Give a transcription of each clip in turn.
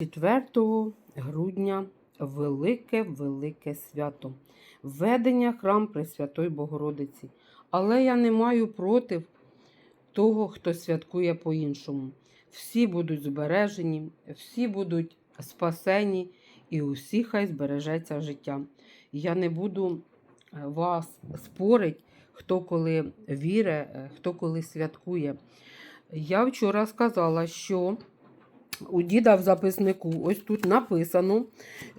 4 грудня велике велике свято. Введення храм Пресвятої Богородиці. Але я не маю проти того, хто святкує по-іншому. Всі будуть збережені, всі будуть спасені, і усі хай збережеться життя. Я не буду е, вас спорить, хто коли вірить, е, хто коли святкує. Я вчора сказала, що у діда в записнику ось тут написано,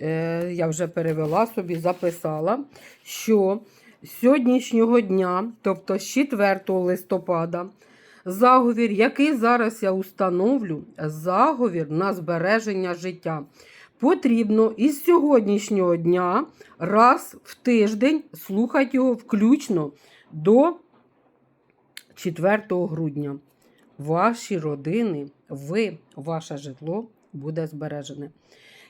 е, я вже перевела собі, записала, що з сьогоднішнього дня, тобто з 4 листопада, заговір, який зараз я установлю, заговір на збереження життя. Потрібно із сьогоднішнього дня раз в тиждень слухати його включно до 4 грудня. Ваші родини, ви, ваше житло буде збережене.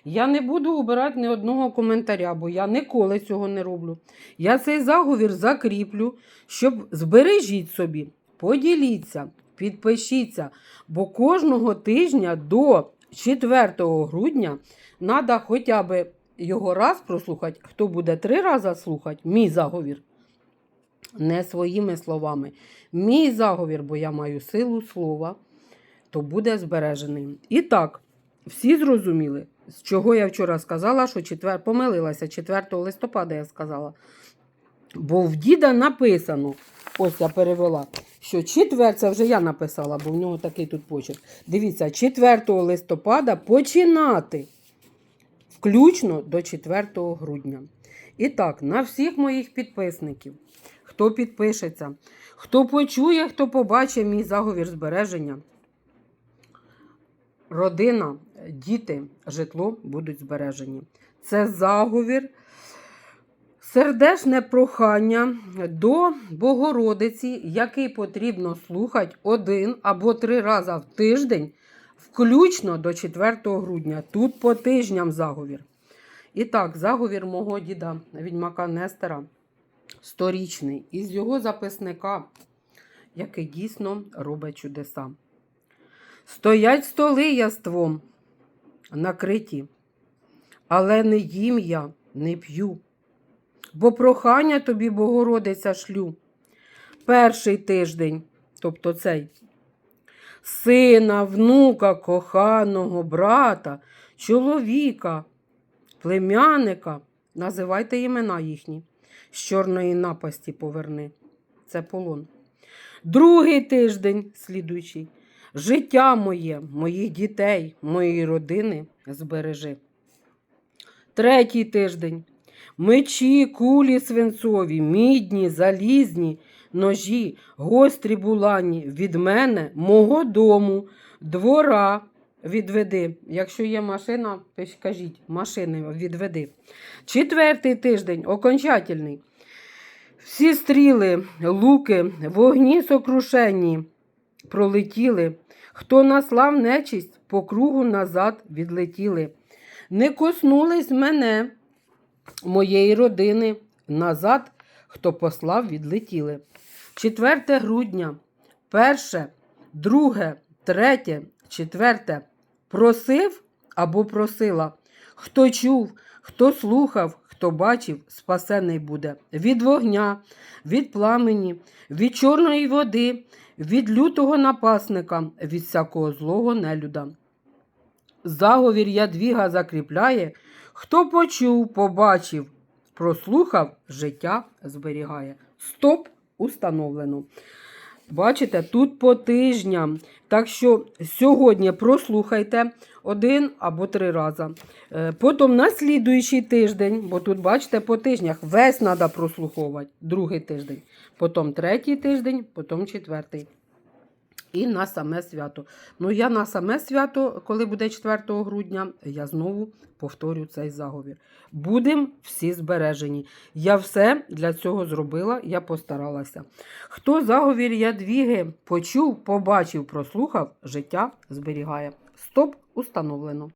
Я не буду обирати ні одного коментаря, бо я ніколи цього не роблю. Я цей заговір закріплю, щоб збережіть собі, поділіться, підпишіться, бо кожного тижня до 4 грудня треба хоча б його раз прослухати. Хто буде три рази слухати, мій заговір. Не своїми словами. Мій заговір, бо я маю силу слова, то буде збережений. І так, всі зрозуміли, з чого я вчора сказала, що четвер... помилилася 4 листопада, я сказала. Бо в діда написано, ось я перевела, що четвер, це вже я написала, бо в нього такий тут почерк. Дивіться, 4 листопада починати включно до 4 грудня. І так, на всіх моїх підписників, хто підпишеться, хто почує, хто побачить мій заговір збереження, родина, діти, житло будуть збережені. Це заговір, сердечне прохання до Богородиці, який потрібно слухати один або три рази в тиждень, включно до 4 грудня. Тут по тижням заговір. І так, заговір мого діда, відьмака Нестера, сторічний, із його записника, який дійсно робить чудеса. Стоять столи яством накриті, але не їм я, не п'ю, бо прохання тобі, Богородиця, шлю. Перший тиждень, тобто цей, сина, внука, коханого, брата, чоловіка, племянника, називайте імена їхні, з чорної напасті поверни. Це полон. Другий тиждень, слідуючий, життя моє, моїх дітей, моєї родини збережи. Третій тиждень. Мечі, кулі свинцові, мідні, залізні, ножі, гострі булані від мене, мого дому, двора відведи. Якщо є машина, то кажіть, машини відведи. Четвертий тиждень, окончательний. Всі стріли, луки, вогні сокрушенні пролетіли. Хто наслав нечисть, по кругу назад відлетіли. Не коснулись мене, моєї родини, назад, хто послав, відлетіли. 4 грудня, перше, друге, третє, четверте. Просив або просила. Хто чув, хто слухав, хто бачив, спасений буде від вогня, від пламені, від чорної води, від лютого напасника, від всякого злого нелюда. Заговір ядвіга закріпляє, хто почув, побачив, прослухав, життя зберігає. Стоп установлено. Бачите, тут по тижням. Так що сьогодні прослухайте один або три рази. Е, Потім на слідуючий тиждень, бо тут, бачите, по тижнях весь треба прослуховувати. Другий тиждень. Потім третій тиждень, потім четвертий. І на саме свято. Ну, я на саме свято, коли буде 4 грудня, я знову повторю цей заговір. Будемо всі збережені. Я все для цього зробила, я постаралася. Хто заговір ядвіги почув, побачив, прослухав, життя зберігає. Стоп установлено.